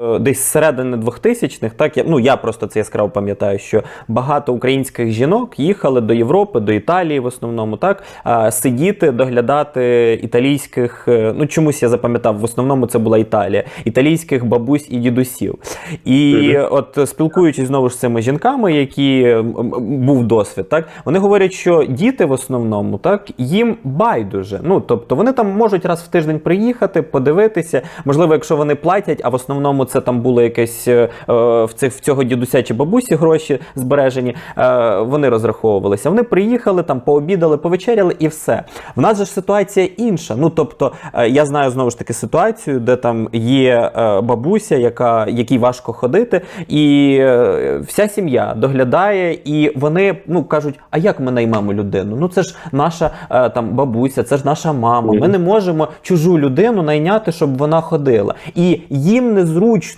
е, десь з середини 2000-х, так я ну я просто це яскраво пам'ятаю, що багато українських жінок їхали до Європи, до Італії в основному, так сидіти, доглядати італійських. е, Ну чомусь я запам'ятав, в основному це була Італія, італійських бабусь і дідусів. І от е, спілкуючись знову ж з цими жінками, які був досвід, так вони говорять, що діти в основному так їм байдуже. Ну тобто вони там можуть раз в тиждень приїхати, подивитися. Можливо, якщо вони платять, а в основному це там було якесь е, е, в цих в цього дідуся чи бабусі гроші збережені. е, Вони розраховувалися. Вони приїхали там, пообідали, повечеряли і все. В нас же ж ситуація інша. Ну тобто, я знаю знову ж таки ситуацію, де там є бабуся, яка якій важко ходити, і вся сім'я доглядає, і вони ну кажуть: а як ми наймемо людину? Ну це ж наша там бабуся, це ж наша мама. Ми не можемо чужу людину найняти, щоб вона ходила. І їм незручно.